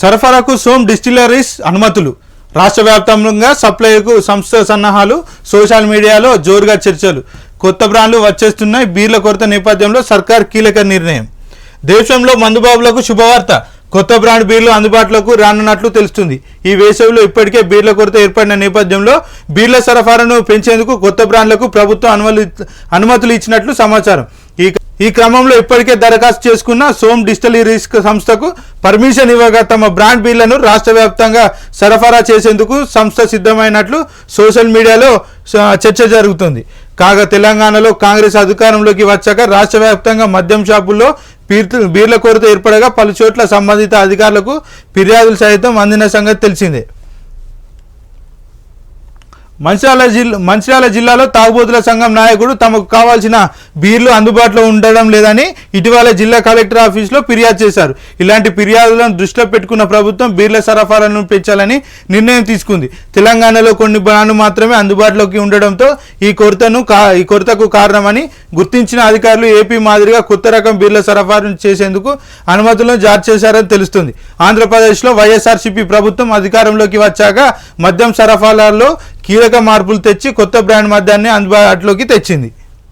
సరఫరాకు సోమ్ డిస్టిలరీస్ అనుమతులు. రాష్ట్ర వ్యాప్తంగా సప్లైకు సంస్థ సన్నాహాలు సోషల్ మీడియాలో జోరుగా చర్చలు. కొత్త బ్రాండ్లు వచ్చేస్తున్నాయి. బీర్ల కొరత నేపథ్యంలో సర్కార్ కీలక నిర్ణయం. దేశంలో మందుబాబులకు శుభవార్త. కొత్త బ్రాండ్ బీర్లు అందుబాటులోకి రానున్నట్లు తెలుస్తుంది. ఈ వేసవిలో ఇప్పటికే బీర్ల కొరత ఏర్పడిన నేపథ్యంలో బీర్ల సరఫరాను పెంచేందుకు కొత్త బ్రాండ్లకు ప్రభుత్వం అనుమతి అనుమతులు ఇచ్చినట్లు సమాచారం. ఈ ఈ క్రమంలో ఇప్పటికే దరఖాస్తు చేసుకున్న సోమ్ డిజిటల్ రిస్క్ సంస్థకు పర్మిషన్ ఇవ్వగా తమ బ్రాండ్ బిల్లను రాష్ట్ర వ్యాప్తంగా సరఫరా చేసేందుకు సంస్థ సిద్ధమైనట్లు సోషల్ మీడియాలో చర్చ జరుగుతుంది. కాగా తెలంగాణలో కాంగ్రెస్ అధికారంలోకి వచ్చాక రాష్ట్ర వ్యాప్తంగా మద్యం షాపుల్లో బీర్ల కొరత ఏర్పడగా పలు చోట్ల సంబంధిత అధికారులకు ఫిర్యాదులు సైతం అందిన సంగతి తెలిసిందే. మంచిర్యాల జిల్లా మంచిర్యాల జిల్లాలో తాగుబోతుల సంఘం నాయకుడు తమకు కావాల్సిన బీర్లు అందుబాటులో ఉండడం లేదని ఇటీవల జిల్లా కలెక్టర్ ఆఫీసులో ఫిర్యాదు చేశారు. ఇలాంటి ఫిర్యాదులను దృష్టిలో పెట్టుకున్న ప్రభుత్వం బీర్ల సరఫరాను పెంచాలని నిర్ణయం తీసుకుంది. తెలంగాణలో కొన్ని బ్రాండ్లు మాత్రమే అందుబాటులోకి ఉండడంతో ఈ కొరతను కా ఈ కొరతకు కారణమని గుర్తించిన అధికారులు ఏపీ మాదిరిగా కొత్త రకం బీర్ల సరఫరా చేసేందుకు అనుమతులను జారీ చేశారని తెలుస్తుంది. ఆంధ్రప్రదేశ్లో వైఎస్ఆర్సీపీ ప్రభుత్వం అధికారంలోకి వచ్చాక మద్యం సరఫరాలో కీలక మార్పులు తెచ్చి కొత్త బ్రాండ్ మద్యాన్ని అందుబాటులోకి తెచ్చింది.